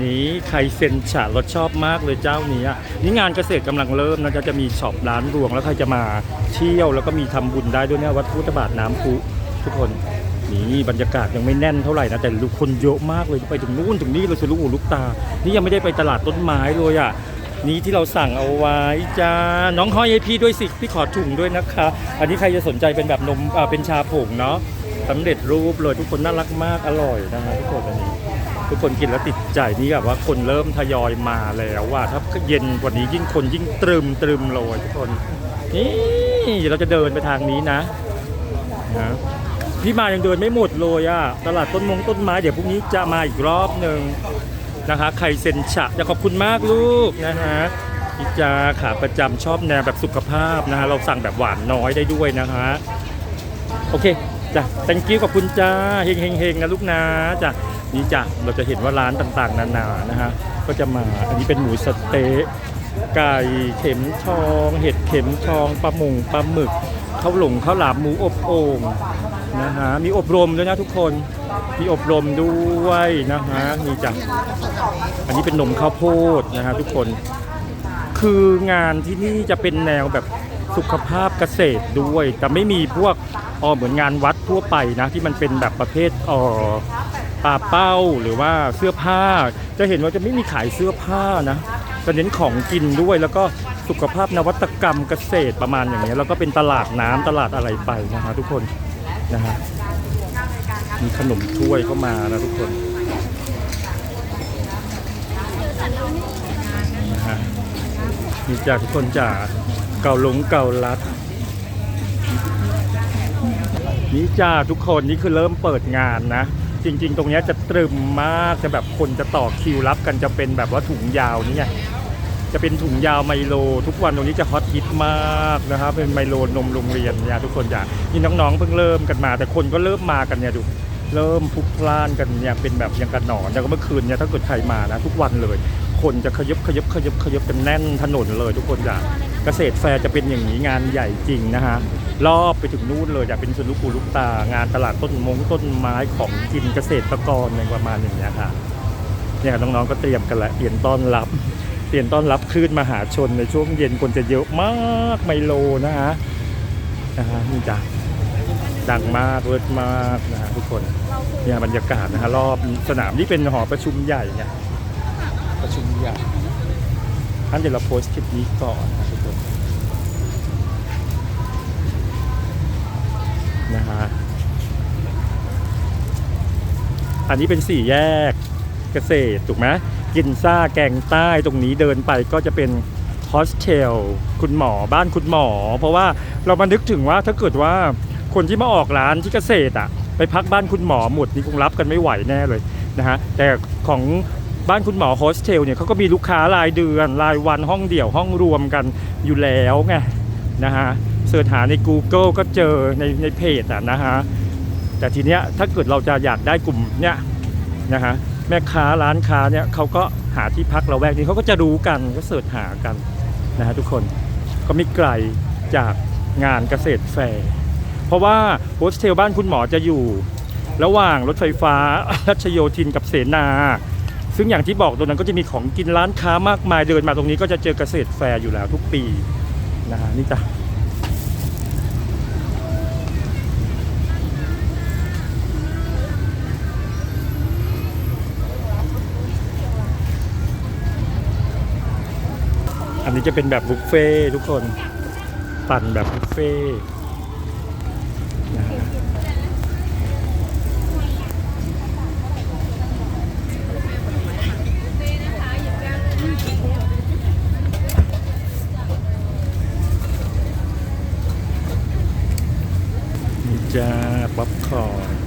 นี่ไคเซนฉารสชอบมากเลยเจ้านี้อะนี่งานเกษตรกำลังเริ่มนะจะจะมีช็อปร้านรวงแล้วใครจะมาเที่ยวแล้วก็มีทำบุญได้ด้วยเนี่ยวัดพุทธบาทน้ำพุทุกคนนี่บรรยากาศยังไม่แน่นเท่าไหร่นะแต่ลูกคนเยอะมากเลยไปถึงนู่นถึงนี่เลยสุดลูกหูลูกตา นี่ยังไม่ได้ไปตลาดต้นไม้เลยอะนี่ที่เราสั่งเอาไว้จ้าน้องห้อยให้พี่ด้วยสิพี่ขอถุงด้วยนะคะ อันนี้ใครจะสนใจเป็นแบบนมเป็นชาผงเนาะสำเร็จรูปเลยทุกคนน่ารักมากอร่อยนะฮะทุกคน ทุกคนกินแล้วติดใจนี่แบบว่าคนเริ่มทยอยมาแล้วว่าถ้าเย็นกว่านี้ยิ่งคนยิ่งตรึมตรึมเลยทุกคนนี่เราจะเดินไปทางนี้นะนะพี่มายังเดินไม่หมดเลยอะตลาดต้นมงต้นไม้เดี๋ยวพรุ่งนี้จะมาอีกรอบหนึ่งนะคะไข่เซนฉะจะขอบคุณมากลูกนะฮะพี่จาขาประจำชอบแนวแบบสุขภาพนะฮะเราสั่งแบบหวานน้อยได้ด้วยนะฮะโอเคจ้ะ thank you ขอบคุณจ้าเฮงเฮงเฮงนะลูกนะจ้ะ นี่จ้ะเราจะเห็นว่าร้านต่างๆ นานานะฮะก็จะมาอันนี้เป็นหมูสเต๊ะไก่เข็มทอง เห็ดเข็มทองปลาหมงปลาหมึกข้าวหลงข้าวหลามหมูอบโอ่งนะฮะมีอบรมด้วยนะทุกคนมีอบรมด้วยนะฮะนี่จ้ะอันนี้เป็นนมข้าวโพดนะฮะทุกคน คืองานที่นี่จะเป็นแนวแบบสุขภาพเกษตรด้วย แต่ไม่มีพวก อ๋อเหมือนงานวัดทั่วไปนะที่มันเป็นแบบประเภทออปลาเป้าหรือว่าเสื้อผ้า จะเห็นว่าจะไม่มีขายเสื้อผ้านะจะเน้นของกินด้วยแล้วก็สุขภาพนวัตกรรมเกษตรประมาณอย่างเงี้ยแล้วก็เป็นตลาดน้ำตลาดอะไรไปนะฮะทุกคนนะฮะมีขนมถ้วยเข้ามานะทุกคนนะฮะนี่จากทุกคนจ่าเก่าหลงเก่ารัด นี่จ้าทุกคนนี่คือเริ่มเปิดงานนะ จริง ๆ ตรงนี้จะตรึมมากจะแบบคนจะต่อคิวรับกันจะเป็นแบบว่าถุงยาวนี่ไงจะเป็นถุงยาวไมโล ทุกวันตรงนี้จะฮอตฮิตมากนะครับเป็นไมโลนมโรงเรียนเนี่ยทุกคนจ้ากนี่น้องๆเพิ่งเริ่มกันมา แต่คนก็เริ่มมากันเนี่ยดูเริ่มพลุกพล่านกันเนี่ยเป็นแบบยังกันหนอนแต่ก็เมื่อคืนเนี่ยถ้าเกิดใครมานะทุกวันเลย คนจะขยบขยบขยบขยบกันแน่นถนนเลยทุกคนจ้ะเก กษตรแฟร์จะเป็นอย่างนี้งานใหญ่จริงนะฮะรอบไปถึงนู่นเลยอยากเป็นสุนุกูลูกตางานตลาดต้นมงต้นไม้ของกินเกษตรกรในประมาณอย่างเงี้ยค่ะเนี่ยน้องๆก็เตรียมกันละเตรียมต้อนรับเตรียมต้อนรับคลื่นมหาชนในช่วงเย็นคนจะเยอะมากไมโลนะฮะนะฮะนี่จ้ะดังมากเลิศมากนะฮะทุกคนเนี่ยบรรยากาศนะฮะรอบสนามนี่เป็นหอประชุมใหญ่เนี่ยประชุมใหญ่ท่านเดี๋ยวเราโพสต์คลิปนี้ก่อนนะ ทุกคนะฮะอันนี้เป็นสี่แยกเกษตรถูกไหมกินซ่าแกงใต้ตรงนี้เดินไปก็จะเป็นโฮสเทลคุณหมอบ้านคุณหมอ เพราะว่าเรามานึกถึงว่าถ้าเกิดว่าคนที่มาออกร้านที่เกษตรอะไปพักบ้านคุณหมอหมดนี่คงรับกันไม่ไหวแน่เลยนะฮะแต่ของ บ้านคุณหมอโฮสเทลเนี่ยเขาก็มีลูกค้ารายเดือน รายวันห้องเดี่ยวห้องรวมกันอยู่แล้วไงนะฮะเสิร์ชหาใน Google ก็เจอในในเพจอะนะฮะแต่ทีเนี้ยถ้าเกิดเราจะอยากได้กลุ่มเนี้ยนะฮะแม่ค้าร้านค้าเนี่ยเขาก็หาที่พักเราแวกนี้เขาก็จะรู้กันก็เสิร์ชหากันนะฮะทุกคนก็ไม่ไกลจากงานเกษตรแฟร์เพราะว่าโฮสเทลบ้านคุณหมอจะอยู่ ระหว่างรถไฟฟ้ารัชโยธินกับเสนา ซึ่งอย่างที่บอกตรงนั้นก็จะมีของกินร้านค้ามากมายเดินมาตรงนี้ก็จะเจอเกษตรแฟร์อยู่แล้วทุกปีนะฮะนี่จ้ะอันนี้จะเป็นแบบบุฟเฟ่ทุกคนปั่นแบบบุฟเฟ่ จ้า ป๊อปคอร์น